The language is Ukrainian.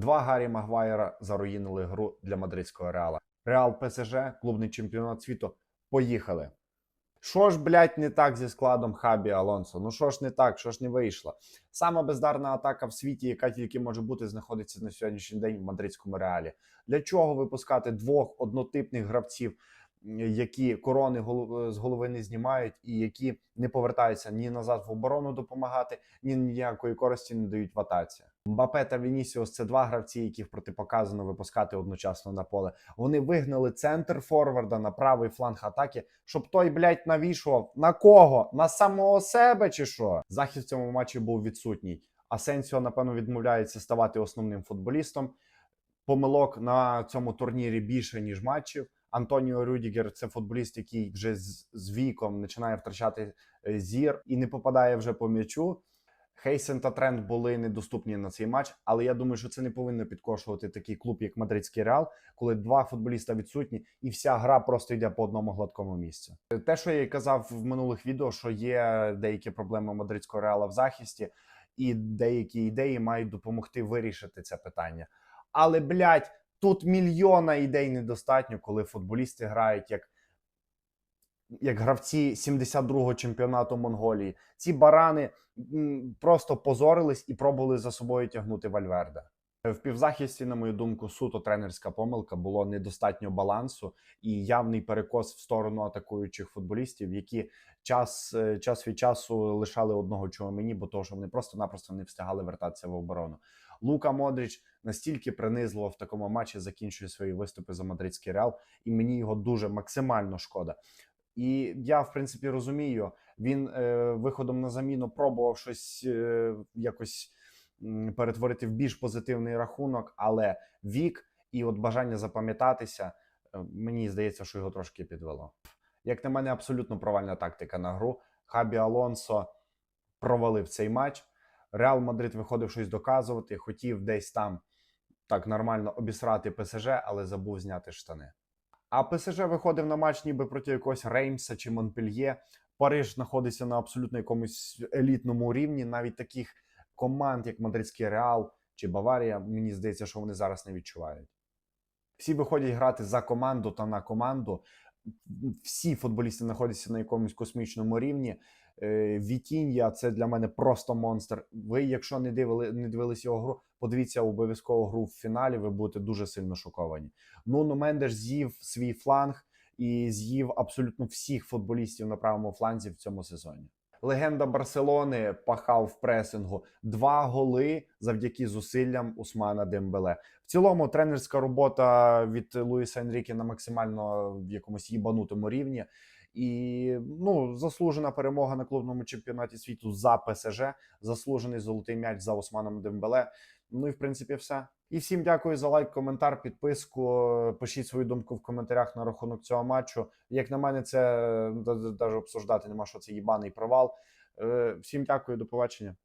Два Гаррі Магвайера заруїнили гру для мадридського реала. Реал ПСЖ, клубний чемпіонат світу. Поїхали. Що ж, блядь, не так зі складом Хабі Алонсо? Ну що ж не так, що ж не вийшло? Сама бездарна атака в світі, яка тільки може бути, знаходиться на сьогоднішній день в мадридському реалі. Для чого випускати двох однотипних гравців, які корони з голови не знімають і які не повертаються ні назад в оборону допомагати, ні ніякої користі не дають в атаці? Мбапе та Вінісіус це два гравці, яких протипоказано випускати одночасно на поле. Вони вигнали центр форварда на правий фланг атаки, щоб той, блядь, навішував на кого? На самого себе чи що? Захист в цьому матчі був відсутній. Асенсіо, напевно, відмовляється ставати основним футболістом. Помилок на цьому турнірі більше, ніж матчів. Антоніо Рюдігер це футболіст, який вже з, з віком починає втрачати е, зір і не попадає вже по м'ячу. Хейсен та Тренд були недоступні на цей матч, але я думаю, що це не повинно підкошувати такий клуб, як Мадридський Реал, коли два футболіста відсутні, і вся гра просто йде по одному гладкому місцю. Те, що я казав в минулих відео, що є деякі проблеми мадридського реала в захисті, і деякі ідеї мають допомогти вирішити це питання. Але блядь, тут мільйона ідей недостатньо, коли футболісти грають як. Як гравці 72-го чемпіонату Монголії, ці барани просто позорились і пробували за собою тягнути Вальверде. В півзахисті, на мою думку, суто тренерська помилка було недостатньо балансу і явний перекос в сторону атакуючих футболістів, які час, е, час від часу лишали одного чого мені, бо того, що вони просто-напросто не встигали вертатися в оборону. Лука Модріч настільки принизливо в такому матчі закінчує свої виступи за мадридський реал, і мені його дуже максимально шкода. І я, в принципі, розумію, він е, виходом на заміну пробував щось е, якось перетворити в більш позитивний рахунок, але вік і от бажання запам'ятатися, е, мені здається, що його трошки підвело. Як на мене, абсолютно провальна тактика на гру. Хабі Алонсо провалив цей матч. Реал Мадрид виходив щось доказувати, хотів десь там так нормально обісрати ПСЖ, але забув зняти штани. А ПСЖ виходив на матч ніби проти якогось Реймса чи Монпельє. Париж знаходиться на абсолютно якомусь елітному рівні. Навіть таких команд, як Мадридський Реал чи Баварія, мені здається, що вони зараз не відчувають. Всі виходять грати за команду та на команду. Всі футболісти знаходяться на якомусь космічному рівні. Е, Вітіння це для мене просто монстр. Ви, якщо не дивили, не дивились його гру, подивіться обов'язково гру в фіналі. Ви будете дуже сильно шоковані. Нуно Мендеш з'їв свій фланг і з'їв абсолютно всіх футболістів на правому фланзі в цьому сезоні. Легенда Барселони пахав в пресингу два голи завдяки зусиллям Усмана Дембеле. В цілому тренерська робота від Луїса Енріке на максимально в якомусь їбанутому рівні. І ну заслужена перемога на клубному чемпіонаті світу за ПСЖ, заслужений золотий м'яч за Османом Дембеле. Ну і в принципі все. І всім дякую за лайк, коментар, підписку. Пишіть свою думку в коментарях на рахунок цього матчу. Як на мене, це навіть обсуждати нема, що це їбаний провал. Е, Всім дякую, до побачення.